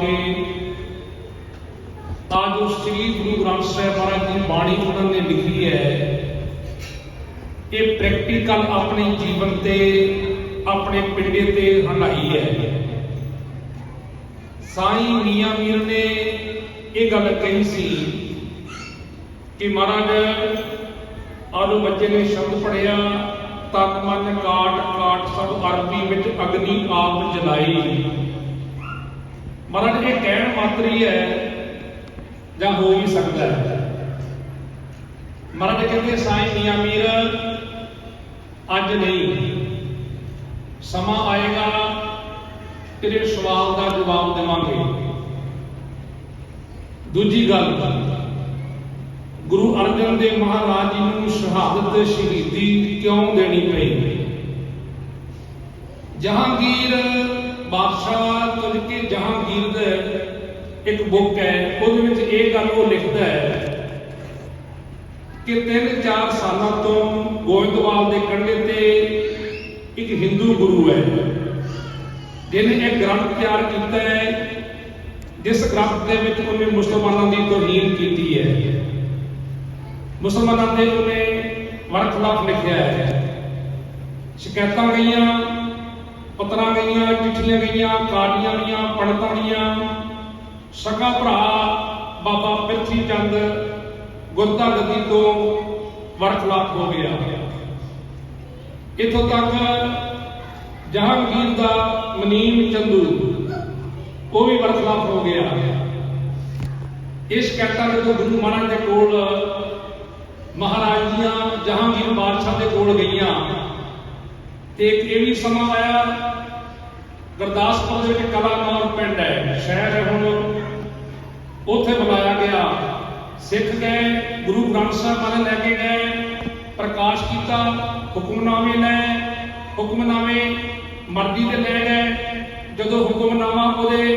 ਕੇ ਤਾਂ ਜੋ ਸ੍ਰੀ ਗੁਰੂ ਗ੍ਰੰਥ ਸਾਹਿਬ ਮਹਾਰਾਜ ਦੀ ਬਾਣੀ ਉਹਨਾਂ ਨੇ ਲਿਖੀ ਹੈ ਇਹ ਪ੍ਰੈਕਟੀਕਲ ਆਪਣੇ ਜੀਵਨ ਤੇ, ਆਪਣੇ ਪਿੰਡੇ ਤੇ ਹੰਡਾਈ ਹੈ। ਸਾਈਂ ਮੀਆਂ ਮੀਰ ਨੇ ਇਹ ਗੱਲ ਕਹੀ ਸੀ ਕਿ ਮਹਾਰਾਜ, ਆਲੂ ਬੱਚੇ ਨੇ ਸ਼ਬਦ ਪੜਿਆ ਤਨ ਮਨ ਕਾਟ ਕਾਟ ਸਭ ਅਰਬੀ ਵਿੱਚ ਅਗਨੀ ਆਪ ਜਲਾਈ। ਮਹਾਰਾਜ, ਇਹ ਕਹਿਣ ਮਾਤਰੀ ਹੈ ਜਾਂ ਹੋ ਵੀ ਸਕਦਾ ਹੈ। ਮਹਾਰਾਜ ਕਹਿੰਦੇ, ਸਾਈਂ ਮੀਆਂ ਮੀਰ, ਅੱਜ ਨਹੀਂ। ਸਮਾਂ ਆਏਗਾ, ਤੇਰੇ ਸਵਾਲ ਦਾ ਜਵਾਬ ਦੇਵਾਂਗੇ। ਦੂਜੀ ਗੱਲ, ਗੁਰੂ ਅਰਜਨ ਦੇਵ ਮਹਾਰਾਜ ਜੀ ਨੂੰ ਸ਼ਹਾਦਤ ਸ਼ਹੀਦੀ ਕਿਉਂ ਦੇਣੀ ਪਈ? ਜਹਾਂਗੀਰ ਬਾਦਸ਼ਾਹ ਤੁਝ ਕੇ ਜਹਾਂਗੀਰ ਦਾ ਇੱਕ ਬੁੱਕ ਹੈ, ਉਹਦੇ ਵਿੱਚ ਇਹ ਗੱਲ ਉਹ ਲਿਖਦਾ ਹੈ ਕਿ 3-4 ਸਾਲਾਂ ਤੋਂ ਗੋਇੰਦਵਾਲ ਦੇ ਕੰਢੇ ਤੇ ਇੱਕ ਹਿੰਦੂ ਗੁਰੂ ਹੈ, ਜਿਹਨੇ ਇਹ ਗ੍ਰੰਥ ਤਿਆਰ ਕੀਤਾ ਹੈ, ਜਿਸ ਗ੍ਰੰਥ ਦੇ ਵਿੱਚ ਉਹਨੇ ਮੁਸਲਮਾਨਾਂ ਦੀ ਤੋਹੀਨ ਕੀਤੀ ਹੈ। ਮੁਸਲਮਾਨਾਂ ਦੇ ਉਹਨੇ ਵਰਖਲਾਫ ਲਿਖਿਆ ਹੈ। ਸ਼ਿਕਾਇਤਾਂ ਗਈਆਂ ਪੱਤਰਾਂ ਗਈਆਂ, ਚਿੱਠੀਆਂ ਗਈਆਂ, ਕਾਰਡੀਆਂ ਗਈਆਂ ਪੰਡਤਾਂ ਦੀਆਂ। ਸਕਾ ਭਰਾ ਬਾਬਾ ਪ੍ਰਿਥੀ ਚੰਦ ਗੁਰਦਾ ਗੱਦੀ ਤੋਂ ਵਰਖਲਾਪ ਹੋ ਗਿਆ। ਇਥੋਂ ਤੱਕ ਜਹਾਂਗੀਰ ਦਾ ਮਨੀਮ ਚੰਦੂ, ਉਹ ਵੀ ਵਰਖਲਾਫ ਹੋ ਗਿਆ। ਇਸ ਸ਼ਿਕਾਇਤਾਂ ਜਦੋਂ ਗੁਰੂ ਮਹਾਰਾਜ ਦੇ ਕੋਲ ਮਹਾਰਾਜ ਦੀਆਂ ਜਹਾਂਗੀਰ ਬਾਦਸ਼ਾਹ ਦੇ ਕੋਲ ਗਈਆਂ। ਤੇ ਇੱਕ ਇਹ ਵੀ ਸਮਾਂ ਆਇਆ, ਗੁਰਦਾਸਪੁਰ ਦੇ ਵਿੱਚ ਕਲਾਨੌਰ ਪਿੰਡ ਹੈ, ਸ਼ਹਿਰ ਹੈ ਹੁਣ। ਉੱਥੇ ਬੁਲਾਇਆ ਗਿਆ। ਸਿੱਖ ਗਏ, ਗੁਰੂ ਗ੍ਰੰਥ ਸਾਹਿਬ ਨਾਲ ਲੈ ਕੇ ਗਏ, ਪ੍ਰਕਾਸ਼ ਕੀਤਾ, ਹੁਕਮਨਾਮੇ ਲੈ ਹੁਕਮਨਾਮੇ ਮਰਜ਼ੀ ਦੇ ਲੈ ਗਏ। ਜਦੋਂ ਹੁਕਮਨਾਮਾ ਉਹਦੇ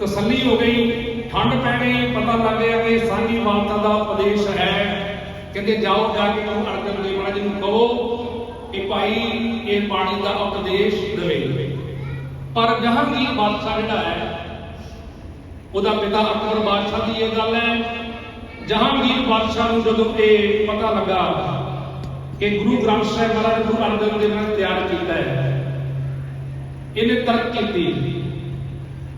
ਤਸੱਲੀ ਹੋ ਗਈ, ਠੰਡ ਪੈ ਗਈ, ਪਤਾ ਲੱਗ ਗਿਆ ਕਿ ਸਾਂਝੀ ਵਾਲਤਾ ਦਾ ਉਪਦੇਸ਼ ਹੈ। ਕਹਿੰਦੇ ਜਾਓ ਜਾ ਕੇ ਗੁਰੂ ਅਰਜਨ ਦੇਵ ਮਹਾਰਾਜ ਜੀ ਨੂੰ ਕਹੋ ਕਿ ਭਾਈ ਇਹ ਬਾਣੀ ਦਾ ਉਪਦੇਸ਼ ਦੇਵੇ। ਪਰ ਜਹਾਂਗੀਰ ਬਾਦਸ਼ਾਹ ਜਿਹੜਾ ਹੈ? ਉਹਦਾ ਪਿਤਾ ਅਕਬਰ ਬਾਦਸ਼ਾਹ ਦੀ ਇਹ ਗੱਲ ਹੈ। ਜਹਾਂਗੀਰ ਬਾਦਸ਼ਾਹ ਨੂੰ ਜਦੋਂ ਇਹ ਪਤਾ ਲੱਗਾ ਕਿ ਗੁਰੂ ਗ੍ਰੰਥ ਸਾਹਿਬ ਮਹਾਰਾਜ ਗੁਰੂ ਅਰਜਨ ਦੇਵ ਨੇ ਤਿਆਰ ਕੀਤਾ ਹੈ, ਇਹਨੇ ਤਰਕ ਕੀਤੀ।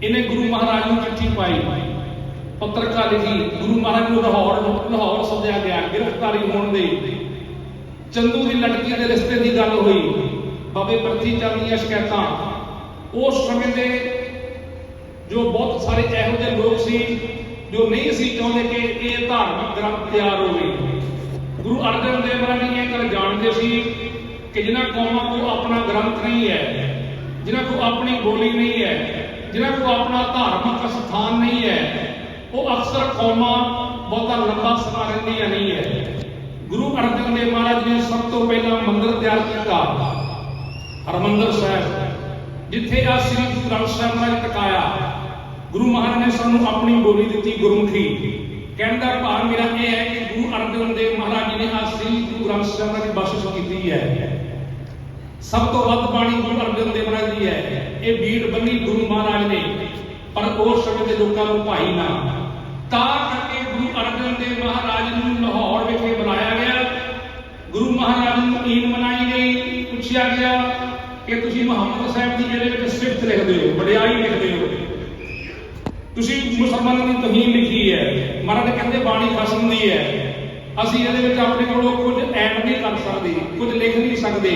ਇਹਨੇ ਗੁਰੂ ਮਹਾਰਾਜ ਨੂੰ ਚਿੱਠੀ ਪਾਈ। ਪੱਤਰਕਾਰ ਲਿਖੀ ਗੁਰੂ ਮਹਾਰਾਜ ਨੂੰ ਲਾਹੌਰ ਲਾਹੌਰ ਸੱਦਿਆ ਗਿਆ, ਗ੍ਰਿਫਤਾਰੀ ਹੋਣ ਦੇ ਚੰਦੂ ਦੀ ਲੜਕੀਆਂ ਦੇ ਰਿਸ਼ਤੇ ਦੀ ਗੱਲ ਹੋਈ। ਬਾਬੇ ਪ੍ਰਤੀ ਚੰਦ ਦੀਆਂ ਸ਼ਿਕਾਇਤਾਂ। ਉਸ ਸਮੇਂ ਦੇ ਜੋ ਬਹੁਤ ਸਾਰੇ ਇਹੋ ਜਿਹੇ ਲੋਕ ਸੀ, ਜੋ ਨਹੀਂ ਅਸੀਂ ਚਾਹੁੰਦੇ ਕਿ ਇਹ ਧਾਰਮਿਕ ਗ੍ਰੰਥ ਤਿਆਰ ਹੋਵੇ। ਗੁਰੂ ਅਰਜਨ ਦੇਵ ਮਹਾਰਾਜ ਜੀ ਇਹ ਗੱਲ ਜਾਣਦੇ ਸੀ ਕਿ ਜਿਨ੍ਹਾਂ ਕੌਮਾਂ ਕੋਲ ਆਪਣਾ ਗ੍ਰੰਥ ਨਹੀਂ ਹੈ, ਜਿਨ੍ਹਾਂ ਕੋਲ ਆਪਣੀ ਬੋਲੀ ਨਹੀਂ ਹੈ, ਜਿਨ੍ਹਾਂ ਕੋਲ ਆਪਣਾ ਧਾਰਮਿਕ ਸਥਾਨ ਨਹੀਂ ਹੈ, ਉਹ ਅਕਸਰ ਕੌਮਾਂ ਬਹੁਤਾ ਲੰਬਾ ਸਮਾਂ ਰਹਿੰਦੀਆਂ ਨਹੀਂ ਹੈ। ਗੁਰੂ ਅਰਜਨ ਦੇਵ ਮਹਾਰਾਜ ਨੇ ਸਭ ਤੋਂ ਪਹਿਲਾਂ ਮੰਦਿਰ ਤਿਆਰ ਕੀਤਾ। ਹਰਮੰਦਰ ਸਾਹਿਬ, ਜਿੱਥੇ ਆ ਸ੍ਰੀ ਗੁਰੂ ਗ੍ਰੰਥ ਸਾਹਿਬ ਮਹਾਰਾਜ ਟਿਕਾਇਆ। ਗੁਰੂ ਮਹਾਰਾਜ ਨੇ ਸਾਨੂੰ ਆਪਣੀ ਬੋਲੀ ਦਿੱਤੀ, ਗੁਰਮੁਖੀ। ਕਹਿੰਦਾ, ਭਾਵ ਮੇਰਾ ਇਹ ਹੈ ਕਿ ਗੁਰੂ ਅਰਜਨ ਦੇਵ ਮਹਾਰਾਜ ਜੀ ਨੇ ਆ ਸ੍ਰੀ ਗੁਰੂ ਗ੍ਰੰਥ ਸਾਹਿਬ ਦੀ ਬਖਸ਼ਿਸ਼ ਕੀਤੀ ਹੈ। ਸਭ ਤੋਂ ਵੱਧ ਬਾਣੀ ਗੁਰੂ ਅਰਜਨ ਦੇਵ ਮਹਾਰਾਜ ਦੀ ਹੈ। ਇਹ ਬੀੜ ਬੰਨੀ ਗੁਰੂ ਮਹਾਰਾਜ ਨੇ, ਪਰ ਉਸ ਸਮੇਂ ਦੇ ਲੋਕਾਂ ਨੂੰ ਭਾਈ ਨਾ। ਤਾਂ ਕਰਕੇ ਗੁਰੂ ਅਰਜਨ ਦੇਵ ਮਹਾਰਾਜ ਨੂੰ ਲਾਹੌਰ ਵਿਖੇ ਬੁਲਾਇਆ ਗਿਆ। ਗੁਰੂ ਮਹਾਰਾਜ ਨੂੰ ਈਨ ਮਨਾਈ ਗਈ। ਪੁੱਛਿਆ ਗਿਆ ਕਿ ਤੁਸੀਂ ਮੁਹੰਮਦ ਸਾਹਿਬ ਦੀ ਇਹਦੇ ਵਿੱਚ ਸਿਫਤ ਲਿਖਦੇ ਹੋ, ਵਡਿਆਈ ਲਿਖਦੇ ਹੋ। ਤੁਸੀਂ ਮੁਸਲਮਾਨਾਂ ਦੀ ਤੋਹੀਨ ਲਿਖੀ ਹੈ, ਮਹਾਰਾਜ ਕਹਿੰਦੇ ਬਾਣੀ ਖਸਮ ਦੀ ਹੈ। ਅਸੀਂ ਇਹਦੇ ਵਿੱਚ ਆਪਣੇ ਕੋਲੋਂ ਕੁਝ ਐਡ ਨਹੀਂ ਕਰ ਸਕਦੇ, ਕੁਝ ਲਿਖ ਨਹੀਂ ਸਕਦੇ।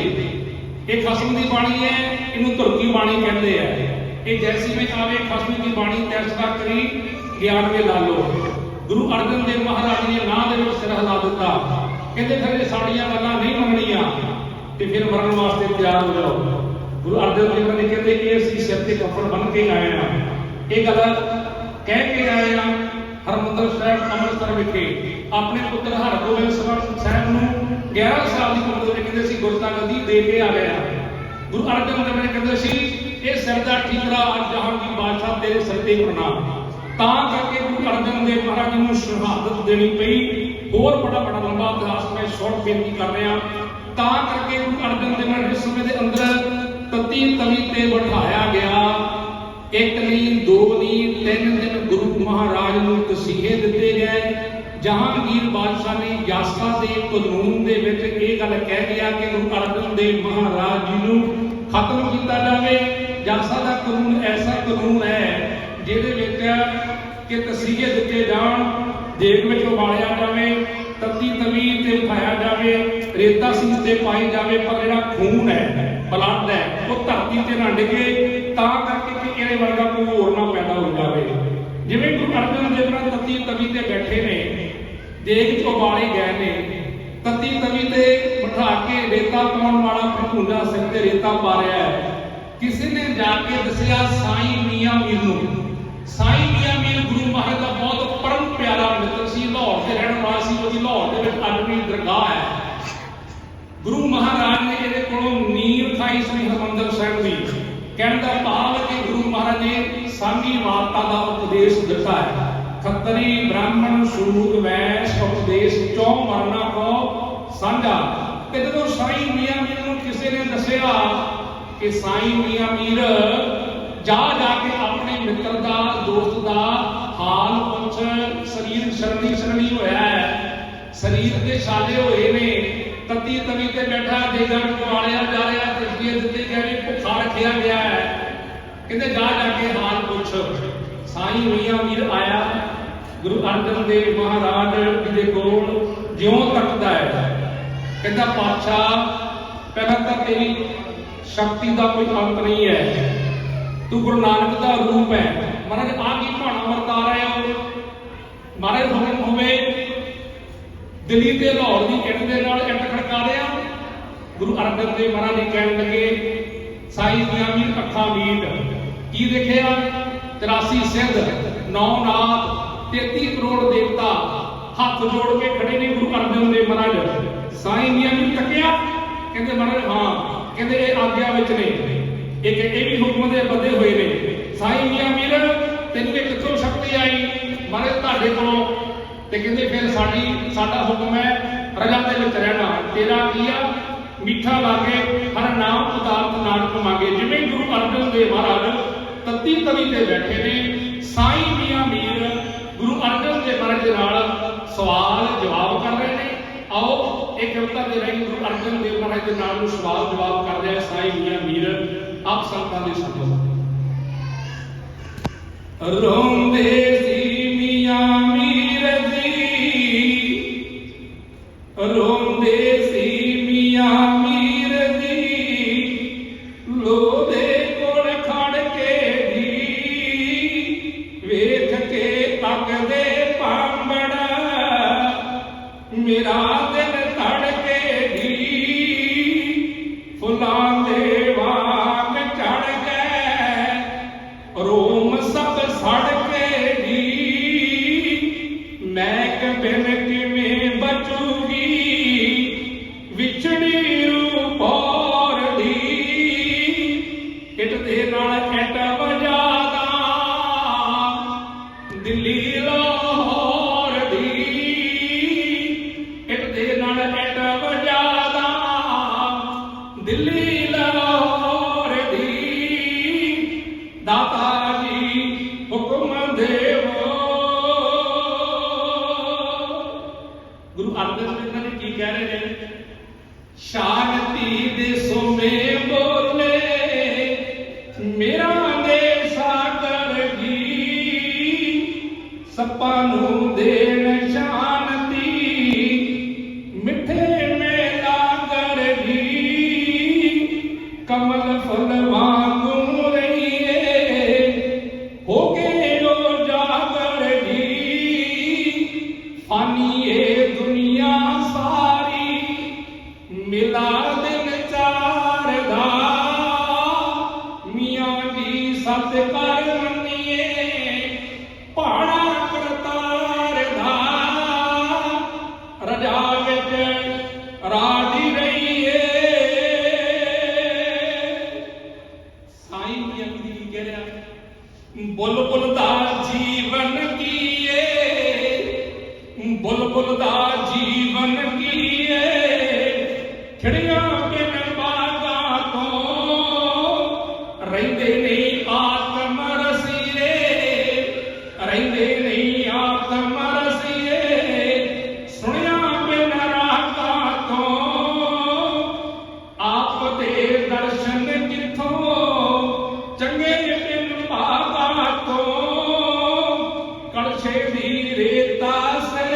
ਇਹ ਖਸਮ ਦੀ ਬਾਣੀ ਹੈ, ਇਹਨੂੰ ਤੁਰਕੀ ਬਾਣੀ ਕਹਿੰਦੇ ਆ। ਇਹ ਜੈਸੀ ਵਿੱਚ ਆਵੇ, ਖਸਮ ਦੀ ਬਾਣੀ ਤੈਸਦਾ ਕਰੀ ਗਿਆਨਵੇਂ ਲਾ ਲੋ ਗੁਰੂ ਅਰਜਨ ਦੇਵ ਮਹਾਰਾਜ ਨੇ ਨਾਂ ਦੇ ਵਿੱਚ ਸਿਰ ਹਿਲਾ ਦਿੱਤਾ। ਕਹਿੰਦੇ ਫਿਰ ਇਹ ਸਾਡੀਆਂ ਗੱਲਾਂ ਨਹੀਂ ਮੰਨਣੀਆਂ ਤੇ ਫਿਰ ਮਰਨ ਵਾਸਤੇ ਤਿਆਰ ਹੋ ਜਾਓ। ਗੁਰੂ ਅਰਜਨ ਦੇਵ ਨੇ ਕਹਿੰਦੇ ਕਿ ਅਸੀਂ ਸਿਰ ਤੇ ਕੱਪੜ ਬੰਨ ਕੇ ਆਏ ਆ ਇਹ ਗੱਲ ਕਹਿ ਕੇ ਆਏ ਆ ਹਰਮੰਦਰ ਸਾਹਿਬ ਅੰਮ੍ਰਿਤਸਰ ਵਿਖੇ। ਆਪਣੇ ਪੁੱਤਰ ਹਰਗੋਬਿੰਦ ਸਾਹਿਬ ਨੂੰ 11 ਸਾਲ ਦੀ ਉਮਰ ਦੇ ਕਹਿੰਦੇ ਸੀ ਗੁਰਤਾ ਗੱਦੀ ਦੇ ਕੇ ਆ ਗਏ ਗੁਰੂ ਅਰਜਨ ਦੇਵ ਨੇ ਕਹਿੰਦੇ ਸੀ, ਇਹ ਸਿਰ ਦਾ ਠੀਕਰਾ ਅੱਜ ਜਹਾਂਗੀਰ ਬਾਦਸ਼ਾਹ ਤੇਰੇ ਸਿਰ ਤੇ ਪ੍ਰਣਾਮ ਤਾਂ ਕਰਕੇ ਗੁਰੂ ਅਰਜਨ ਦੇਵ ਮਹਾਰਾਜ ਨੂੰ ਸ਼ਹਾਦਤ ਦੇਣੀ ਪਈ। ਹੋਰ ਬੜਾ ਬੜਾ ਲੰਬਾ ਇਤਿਹਾਸ ਮੈਂ ਸ਼ਾਰਟ ਬੇਨਤੀ ਕਰ ਰਿਹਾ। ਤਾਂ ਕਰਕੇ ਗੁਰੂ ਅਰਜਨ ਦੇਵ ਮਹਾਰਾਜ ਦੇ ਸਮੇਂ ਦੇ ਅੰਦਰ ਤਤੀ ਤਵੀ ਤੇ ਬਿਠਾਇਆ ਗਿਆ, ਇੱਕ ਨਹੀਂ ਦੋ ਨਹੀਂ ਤਿੰਨ ਦਿਨ ਗੁਰੂ ਮਹਾਰਾਜ ਨੂੰ ਤਸੀਹੇ ਦਿੱਤੇ ਗਏ। ਜਹਾਂਗੀਰ ਬਾਦਸ਼ਾਹ ਨੇ ਯਾਸਾ ਦੇ ਕਾਨੂੰਨ ਦੇ ਵਿੱਚ ਇਹ ਗੱਲ ਕਹਿ ਗਿਆ ਕਿ ਗੁਰੂ ਅਰਜਨ ਦੇਵ ਮਹਾਰਾਜ ਜੀ ਨੂੰ ਖਤਮ ਕੀਤਾ ਜਾਵੇ। ਯਾਸਾ ਦਾ ਕਾਨੂੰਨ ਐਸਾ ਕਾਨੂੰਨ ਹੈ, ਜਿਹਦੇ ਵਿੱਚ ਕਿ ਤਸੀਹੇ ਦਿੱਤੇ ਜਾਣ। ਦੇਗ ਵਿੱਚ ਉਬਾਲਿਆ ਜਾਵੇ, ਤੱਤੀ ਤਵੀ ਤੇ ਉਠਾਇਆ ਜਾਵੇ, ਰੇਤਾ ਸੀਸ ਤੇ ਪਾਈ ਜਾਵੇ, ਪਰ ਜਿਹੜਾ ਖੂਨ ਹੈ, ਬਲੱਡ ਹੈ, ਉਹ ਧਰਤੀ ਤੇ ਨਾ ਡਿੱਗੇ, ਤਾਂ ਕਰਕੇ ਕਿ ਇਹਦੇ ਵਰਗਾ ਕੋਈ ਹੋਰ ਨਾ ਪੈਦਾ ਹੋ ਜਾਵੇ। ਜਿਵੇਂ ਗੁਰੂ ਅਰਜਨ ਦੇਵ ਜੀ ਤੱਤੀ ਤਵੀ ਤੇ ਬੈਠੇ ਨੇ, ਦੇਗ ਚ ਉਬਾਲੇ ਗਏ ਨੇ, ਤੱਤੀ ਤਵੀ ਤੇ ਬਿਠਾ ਕੇ ਰੇਤਾ ਪਾਉਣ ਵਾਲਾ ਭੁੰਜਾ ਸਿੰਘ ਤੇ ਰੇਤਾ ਪਾ ਰਿਹਾ ਹੈ। ਕਿਸੇ ਨੇ ਜਾ ਕੇ ਦੱਸਿਆ, ਸਾਈਂ ਮੀਆਂ ਮੀਰ ਨੂੰ। ਸਾਈਂ ਮੀਆਂ ਮੀਰ ਗੁਰੂ ਮਹਾਰਾਜ ਦਾ ਬਹੁਤ ਪਰਮ ਪਿਆਰਾ ਮਿੱਤਰ ਸੀ, ਲਾਹੌਰ ਦੇ ਰਹਿਣ ਵਾਲਾ ਸੀ, ਉਹਦੀ ਲਾਹੌਰ ਦੇ ਵਿੱਚ ਅੱਜ ਦਰਗਾਹ ਹੈ। ਗੁਰੂ ਮਹਾਰਾਜ ਨੇ ਇਹਦੇ ਕੋਲੋਂ ਨੀਂਹ ਖਾਈ ਸ੍ਰੀ ਹਰਿਮੰਦਰ ਸਾਹਿਬ ਦੀ। ਕਹਿਣ ਦਾ ਭਾਵ ਕਿ ਗੁਰੂ ਮਹਾਰਾਜ ਨੇ ਸਾਂਝੀ ਵਾਰਤਾ ਦਾ ਉਪਦੇਸ਼ ਦਿੱਤਾ ਹੈ। ਖੱਤਰੀ ਬ੍ਰਾਹਮਣ ਸ਼ੂਦ ਵੈਸ਼ ਉਪਦੇਸ਼ ਚੋਂ ਵਰਨਾ ਕੋ ਸਾਂਝਾ। ਤੇ ਜਦੋਂ ਸਾਈਂ ਮੀਆਂ ਮੀਰ ਨੂੰ ਕਿਸੇ ਨੇ ਦੱਸਿਆ ਕਿ ਸਾਈਂ ਮੀਆਂ ਮੀਰ ਜਾ ਜਾ ਕੇ ਆਪਣੇ ਮਿੱਤਰ ਦਾ, ਦੋਸਤ ਦਾ ਹਾਲ ਪੁੱਛ। ਸਰੀਰ ਸ਼ਰਣੀ ਸ਼ਰਣੀ ਹੋਇਆ ਹੈ। ਸਰੀਰ ਦੇ ਛਾਲੇ ਹੋਏ ਨੇ। ਤਤੀ ਤਵੀ ਤੇ ਬੈਠਾ, ਦੇਗਾਂ ਕੁਆਲਿਆ ਜਾ ਰਿਹਾ, ਤਸਵੀਰ ਦਿੱਤੇ ਗਏ ਭੁੱਖਾ ਰੱਖਿਆ ਗਿਆ ਹੈ। ਕਹਿੰਦੇ ਜਾ ਜਾ ਕੇ ਹਾਲ ਪੁੱਛ। ਸਾਈਂ ਮੀਆਂ ਮੀਰ ਆਇਆ। ਗੁਰੂ ਅਰਜਨ ਦੇਵ ਮਹਾਰਾਜ ਜੀ ਦੇ ਕੋਲ ਜਿਉਂ ਤੱਕਦਾ ਹੈ। ਕਹਿੰਦਾ, ਪਾਤਸ਼ਾਹ, ਪਹਿਲਾਂ ਤਾਂ ਤੇਰੀ ਸ਼ਕਤੀ ਦਾ ਕੋਈ ਅੰਤ ਨਹੀਂ ਹੈ। ਤੂੰ ਗੁਰੂ ਨਾਨਕ ਦਾ ਰੂਪ ਹੈ। ਮਹਾਰਾਜ ਆ ਕੀ ਭਾਣਾ ਵਰਤਾ ਰਹੇ ਹੋ? ਮਹਾਰਾਜ ਹੁਕਮ ਹੋਵੇ ਦਿੱਲੀ ਤੇ ਲਾਹੌਰ ਦੀ ਇੱਟ ਦੇ ਨਾਲ ਇੱਟ ਖੜਕਾ ਦਿਆ ਗੁਰੂ ਅਰਜਨ ਦੇਵ ਮਹਾਰਾਜ ਜੀ ਕਹਿਣ ਲੱਗੇ, ਸਾਈ ਦੀਆਂ ਵੀ ਅੱਖਾਂ ਮੀਟ। ਕੀ ਦੇਖਿਆ? 83 ਸਿੰਧ ਨੌ ਨਾਥ 33 ਕਰੋੜ ਦੇਵਤਾ ਹੱਥ ਜੋੜ ਕੇ ਖੜੇ ਨੇ ਗੁਰੂ ਅਰਜਨ ਦੇਵ ਮਹਾਰਾਜ। ਸਾਈ ਦੀਆਂ ਵੀ ਤੱਕਿਆ ਕਹਿੰਦੇ ਮਹਾਰਾਜ, ਹਾਂ। ਕਹਿੰਦੇ, ਇਹ ਆਗਿਆ ਵਿੱਚ ਨੇ। ਇੱਕ ਇਹ ਵੀ ਹੁਕਮ ਦੇ ਬੱਧੇ ਹੋਏ ਨੇ, ਸਾਈ ਮੀਆਂ ਮੀਰ ਤੈਨੂੰ ਇਹ ਕਿੱਥੋਂ ਸ਼ਕਤੀ ਆਈ ਮਹਾਰਾਜ ਤੁਹਾਡੇ ਕੋਲੋਂ, ਤੇ ਕਹਿੰਦੇ ਫਿਰ ਸਾਡੀ, ਸਾਡਾ ਹੁਕਮ ਹੈ ਰਜਾ ਦੇ ਵਿੱਚ ਰਹਿਣਾ। ਤੇਰਾ ਕੀ ਆ? ਮਿੱਠਾ ਲਾ ਹਰ ਨਾਮ ਪਦਾਰਥ ਨਾਨਕ ਮੰਗੇ। ਜਿਵੇਂ ਗੁਰੂ ਅਰਜਨ ਦੇਵ ਮਹਾਰਾਜ ਤਤੀ ਤਵੀ ਤੇ ਬੈਠੇ ਨੇ, ਸਾਈ ਮੀਆਂ ਮੀਰ ਗੁਰੂ ਅਰਜਨ ਦੇਵ ਮਹਾਰਾਜ ਦੇ ਨਾਲ ਸਵਾਲ ਜਵਾਬ ਕਰ ਰਹੇ ਨੇ। ਆਓ ਇਹ ਕਵਿਤਾ ਦੇ ਰਹੀ ਗੁਰੂ ਅਰਜਨ ਦੇਵ ਮਹਾਰਾਜ ਦੇ ਨਾਲ ਨੂੰ ਸਵਾਲ ਜਵਾਬ ਕਰ ਰਿਹਾ ਸਾਈ ਮੀਆਂ ਮੀਰ ਆਪ ਸੰਤਾਂ ਦੇ ਸੁਣੋ ਰੋਂਦੇ ਸੀ ਮੀਆਂ ਮੀਰ ਜੀ ਰੋਂਦੇ ਸੀ ਮੀਆਂ ਮੀਰ ਜੀ ਲੋਦੇ ਕੋਲ ਖੜ ਕੇ ਜੀ ਵੇਖ ਕੇ ਤੱਕਦੇ ਪਾਂਬੜਾ ਮੇਰਾ ਦਿਲ ਧੜਕੇ ਜੀ ਫੁੱਲਾਂ ਦੇ ਸੱਪਾਂ ਨੂੰ ਦੇਣ ਸ਼ਾਂਤੀ, ਮਿੱਠੇ ਮੇਲਾ ਕਰ ਕਮਲ ਫੁੱਲ ਵਾਂਗੂ ਰਹੀਏ, ਹੋ ਕੇ ਜੋ ਜਾਗਰ ਜੀ ਫਾਨੀ ਇਹ ਦੁਨੀਆ ਸਾਰੀ, ਮਿਲਾ ਦਿਨ ਚਾਰ ਦਾ ਮੀਆਂ ਦੀ ਸਤ ਕਰ ਮੰਨੀਏ ਪਹਾੜਾ ਖਿੜਿਆ ਕੇ ਤੋਂ। ਆਤਮ ਰਹਿੰਦੇ ਨਹੀਂ ਆਤਮ ਰਸੀਏ। ਸੁਣਿਆ ਮੈਂ ਨਰਾਤਾ ਤੋਂ। ਆਪ ਦੇ ਦਰਸ਼ਨ ਕਿੱਥੋਂ? ਚੰਗੇ ਦਿਨ ਮਾਤਾ ਤੋਂ। ਕਲਸ਼ੇ ਦੀ ਰੇਤਾ ਸੇ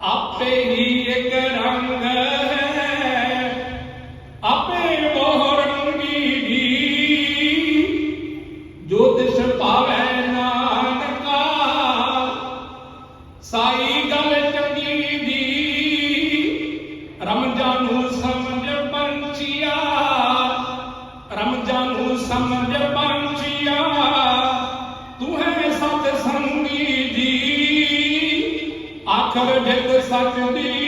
ਆਪੇ ਹੀ ਇੱਕ ਰੰਗ ਹੈ ਆਪੇ Yes, I can be.